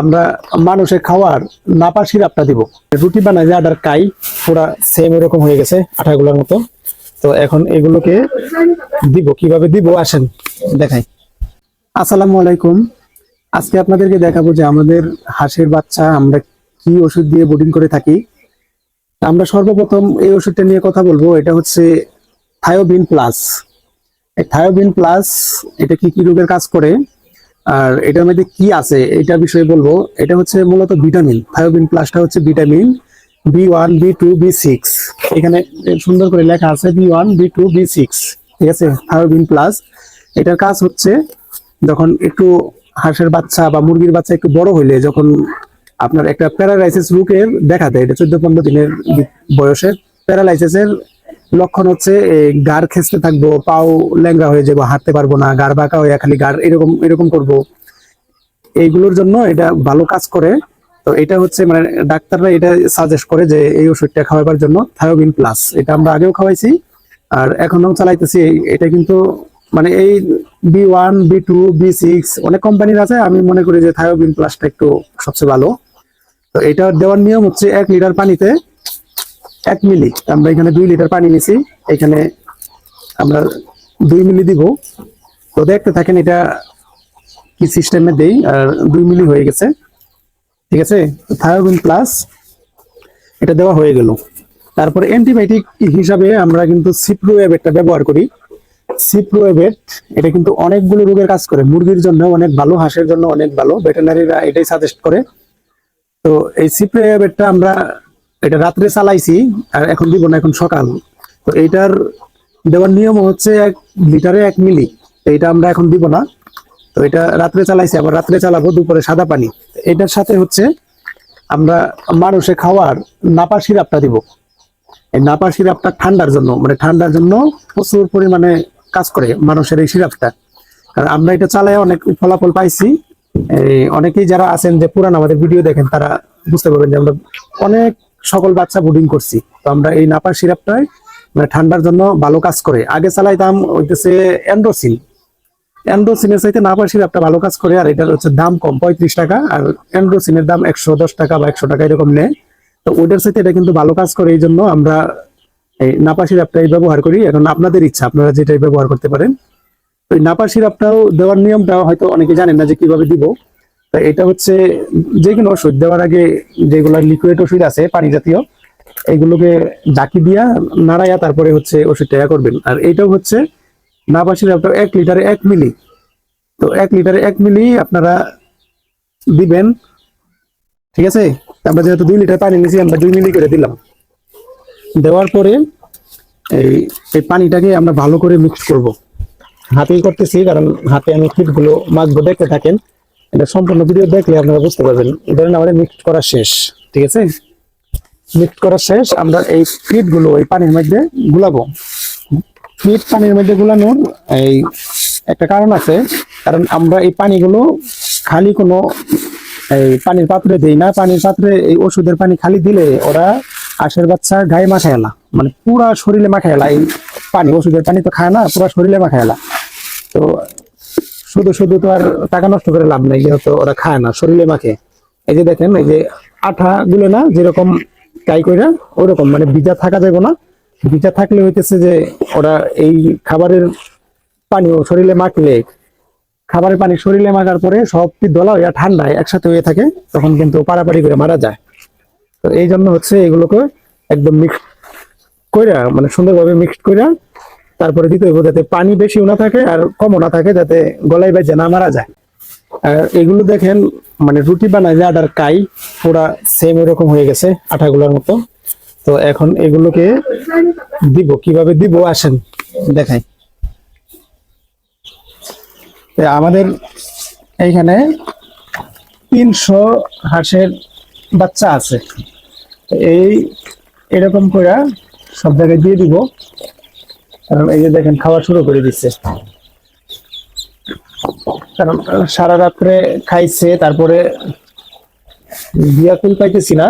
আমরা মানুষের খাওয়ার নাপা সিরাপটা দিব। রুটি বানাই যে আটার কাই, পুরা সেম এরকম হয়ে গেছে আটাগুলোর মতো। তো এখন এগুলোকে দিব। কীভাবে দিব? আসেন, দেখাই। আসসালামু আলাইকুম। আজকে আপনাদেরকে দেখাবো যে আমাদের হাঁসের বাচ্চা আমরা কি ওষুধ দিয়ে বোর্ডিং করে থাকি। আমরা সর্বপ্রথম এই ওষুধটা নিয়ে কথা বলব। এটা হচ্ছে থায়োবিন প্লাস এই থায়োবিন প্লাস এটা কি কি রোগের কাজ করে? আর এটার মধ্যে কি আছে, এটা বিষয়ে বলব। এটা হচ্ছে মূলত ভিটামিন থায়োবিন প্লাসটা হচ্ছে vitamin B one, B two, B six. এখানে সুন্দর করে লেখা আছে B one, B two, B six. ঠিক আছে? থায়োবিন প্লাস। এটার কাজ হচ্ছে যখন একটু হাঁসের বাচ্চা বা মুরগির বাচ্চা একটু বড় হইলে যখন আপনার একটা প্যারালাইসিস রোগের দেখা দেয়, এটা চোদ্দ পনেরো দিনের বয়সে প্যারালাইসিসের লক্ষণ হচ্ছে গাড় খেসতে থাকব, পাও ল্যাংড়া হয়ে যাব, হাঁটতে পারব না গাড় বাঁকা হয়ে খালি গাড় এরকম এরকম করব। এইগুলোর জন্য এটা ভালো কাজ করে। তো এটা হচ্ছে মানে ডাক্তাররা এটা সাজেস্ট করে যে এই ওষুধটা খাওয়াবার জন্য থায়োবিন প্লাস এটা আমরা আগেও খাওয়াইছি, আর এখনও চালাইতেছি। এটা কিন্তু মানে এই B one B two B six অনেক কোম্পানির আছে। আমি মনে করি যে থায়োবিন প্লাসটা একটু সবচেয়ে ভালো। তো এটা দেওয়ার নিয়ম হচ্ছে এক লিটার পানিতে এক মিলি। আমরা এখানে দুই লিটার পানি নিছি। এখানে আমরা দুই মিলি দিব। তো দেখতে থাকেন, এটা কি সিস্টেমে দেই, আর দুই মিলি হয়ে গেছে। ঠিক আছে? থায়োবিন প্লাস, এটা দেওয়া হয়ে গেল। তারপরে অ্যান্টিবায়োটিক হিসাবে আমরা কিন্তু সিপ্রোয়েবেটটা ব্যবহার করি। সিপ্রোয়েবেট এটা কিন্তু অনেকগুলো রোগের কাজ করে। মুরগির জন্য অনেক ভালো, হাঁসের জন্য অনেক ভালো। ভেটেনারিরা এটাই সাজেস্ট করে। তো এই সিপ্রোয়েবেটটা আমরা এটা রাত্রে চালাইছি আর এখন দিব না, এখন সকাল। তো এইটার দেওয়ার নিয়ম হচ্ছে এক লিটারে এক মিলি। এটা আমরা এখন দিব না। তো এটা রাত্রে চালাইছি, আবার রাত্রে চালাবো দুপুরে সাদা পানি। এটার সাথে হচ্ছে আমরা মানুষে খাওয়ার নাপা সিরাপটা দিব। এই নাপা সিরাপটা ঠান্ডার জন্য মানে ঠান্ডার জন্য প্রচুর পরিমাণে কাজ করে মানুষের এই সিরাপটা। কারণ আমরা এটা চালাই অনেক ফলাফল পাইছি। অনেকেই যারা আছেন যে পুরান আমাদের ভিডিও দেখেন, তারা বুঝতে পারবেন যে আমরা অনেক সকল বাচ্চা বুডিং করছি। তো আমরা এই নাপার সিরাপটাই মানে ঠান্ডার জন্য ভালো কাজ করে। আগে চালাইতাম হইতেছে অ্যান্ড্রোসিন অ্যান্ড্রোসিনের চাইতে নাপার সিরাপটা ভালো কাজ করে, আর এটার হচ্ছে দাম কম, পঁয়ত্রিশ টাকা, আর অ্যান্ড্রোসিনের দাম একশো দশ টাকা বা একশো টাকা এরকম নেয়। তো ওইটার সাথে এটা কিন্তু ভালো কাজ করে, এই জন্য আমরা এই নাপা সিরাপটাই ব্যবহার করি। এখন আপনাদের ইচ্ছা, আপনারা যেটাই ব্যবহার করতে পারেন। তো এই নাপা সিরাপটাও দেওয়ার নিয়মটা হয়তো অনেকে জানেন না যে কীভাবে দিব। তো এটা হচ্ছে যে কোনো ওষুধ দেওয়ার আগে যেগুলো লিকুইড ওষুধ আছে পানি জাতীয় এইগুলোকে ডাকি দিয়া নাড়াইয়া তারপরে হচ্ছে ওষুধটা করবেন। আর এইটাও হচ্ছে নাপা সিরাপটা এক লিটারে এক মিলি। তো এক লিটারে এক মিলি আপনারা দিবেন, ঠিক আছে? আমরা যেহেতু দুই লিটার পানি নিয়েছি, আমরা দুই মিলি করে দিলাম। দেওয়ার পরে এই এই পানিটাকে আমরা ভালো করে মিক্স করব। হাতেই করতেছি, কারণ হাতে আমি ফিটগুলো মাছগুলো দেখতে থাকেন। এটা সম্পূর্ণ ভিডিও দেখলে আপনারা বুঝতে পারবেন। ধরেন আমাদের মিক্স করা শেষ, ঠিক আছে? মিক্স করা শেষ, আমরা এই ফিটগুলো এই পানির মধ্যে গুলাবো। ফিট পানির মধ্যে গুলানোর এই একটা কারণ আছে, কারণ আমরা এই পানিগুলো খালি কোনো এই পানির পাত্রে দেই না। পানির পাত্রে এই ওষুধের পানি খালি দিলে ওরা আশের বাচ্চা গায়ে মাখায় এলা মানে পুরা শরীরে মাখায় এলা এই পানি, ওষুধের পানি তো খায় না, পুরা শরীরে মাখায় এলা তো শুধু শুধু তো আর টাকা নষ্ট করে লাভ নেই, যেহেতু ওরা খায় না, শরীরে মাখে। এই যে দেখেন, এই যে আঠা গুলো না, যেরকম কাই কইরা ওরকম মানে ভিজা থাকা যাবে না। ভিজা থাকলে হইতেছে যে ওরা এই খাবারের পানি শরীরে মাখলে, খাবারের পানি শরীরে মাখার পরে সব দলা হইয়া ঠান্ডায় একসাথে হয়ে থাকে, তখন কিন্তু পারাপারি করে মারা যায়। তো এই জন্য হচ্ছে এগুলোকে একদম মিক্স কইরা মানে সুন্দরভাবে মিক্সড কইরা তারপরে দিতে হইব যাতে পানি বেশিও না থাকে আর কমও না থাকে, যাতে গলায় বেজে না মারা যায়। আর এগুলো দেখেন মানে রুটি বানায় যে আটার কাই, পুরা সেম এরকম হয়ে গেছে আটাগুলোর মতো। তো এখন এগুলোকে দিব, কীভাবে দিব আসেন দেখাই। আমাদের এইখানে তিনশো হাঁসের বাচ্চা আছে। এই এরকম করে সব জায়গায় দিয়ে দিব। কারণ এই যে দেখেন, খাওয়া শুরু করে দিচ্ছে কারণ সারা রাত্রে খাইছে, তারপরে বিয়া কুল পাইতেছি না।